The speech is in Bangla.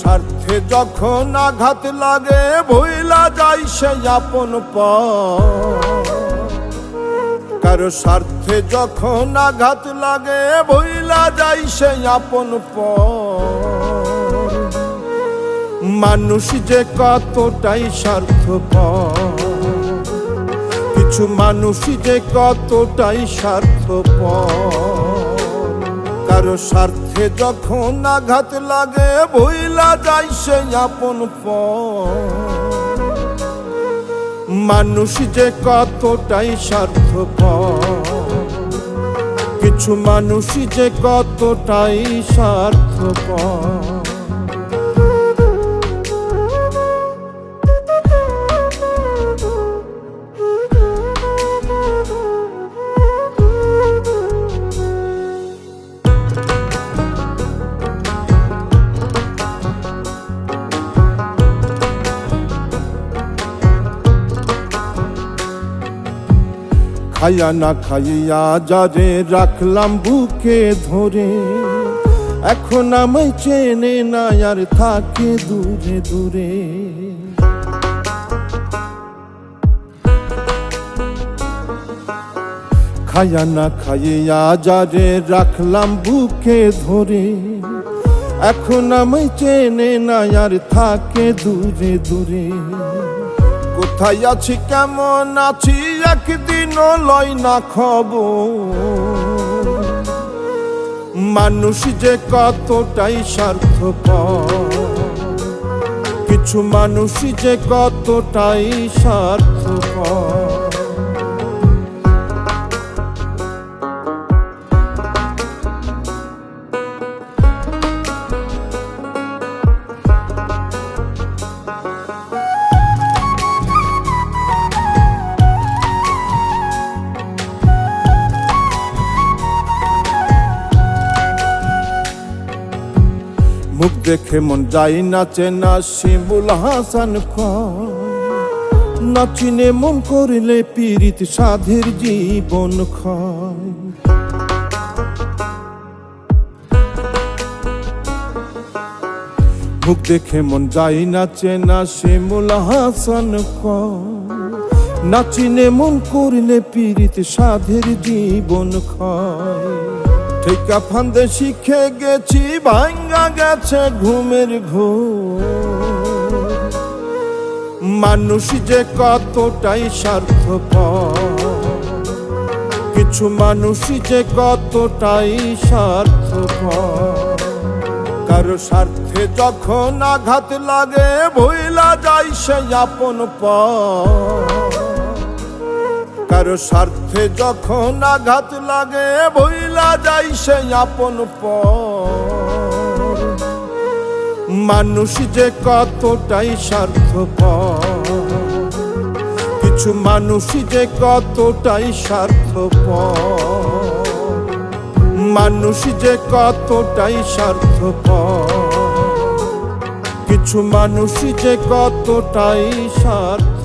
স্বার্থে যখন আঘাত লাগে, ভইলা যায় সে আপন পর কারও স্বার্থে যখন আঘাত লাগে, ভইলা যায় সে আপন প মানুষ যে কতটাই স্বার্থ কিছু মানুষ যে কতটাই স্বার্থ কারও স্বার্থে যখন আঘাত লাগে, ভইলা যাই সে আপন মানুষ যে কতটাই প কিছু মানুষ যে কতটাই স্বার্থপর। খাইয়া না খাইয়া যারে রাখলাম বুকে ধরে, এখন আমায় চেনে না আর থাকে দূরে দূরে। খাইয়া না খাইয়া যারে রাখলাম বুকে ধরে, এখন আমায় চেনে না আর থাকে দূরে দূরে। কোথায় আছি, কেমন আছি একদিন লয় না খব মানুষ যে কতটাই স্বার্থপর, কিছু মানুষ যে কতটাই স্বার্থপর। মুখ দেখে মন যাই নাচে না শিবুল হাসান নাচিনে মন করিলে পীড়িত সাধের জীবন ক্ষয় মুখ দেখে মন যাই নাচে না শিমুল হাসান নাচিনে মন করিলে পীড়িত সাধের জীবন ক্ষয় ঠিকা ফান্দে শিখে গেছি ভাঙ্গা গেছে ঘুমের ঘোর। মানুষ যে কতটাই স্বার্থপর, কিছু মানুষ যে কতটাই স্বার্থপর। কারও স্বার্থে যখন আঘাত লাগে, ভইলা যায় সে আপন পর কারও স্বার্থে যখন আঘাত লাগে বইলা যাই সে আপন মানুষ যে কতটাই স্বার্থপর, কিছু মানুষ যে কতটাই স্বার্থপর, মানুষ যে কতটাই স্বার্থপর, কিছু মানুষ যে কতটাই স্বার্থ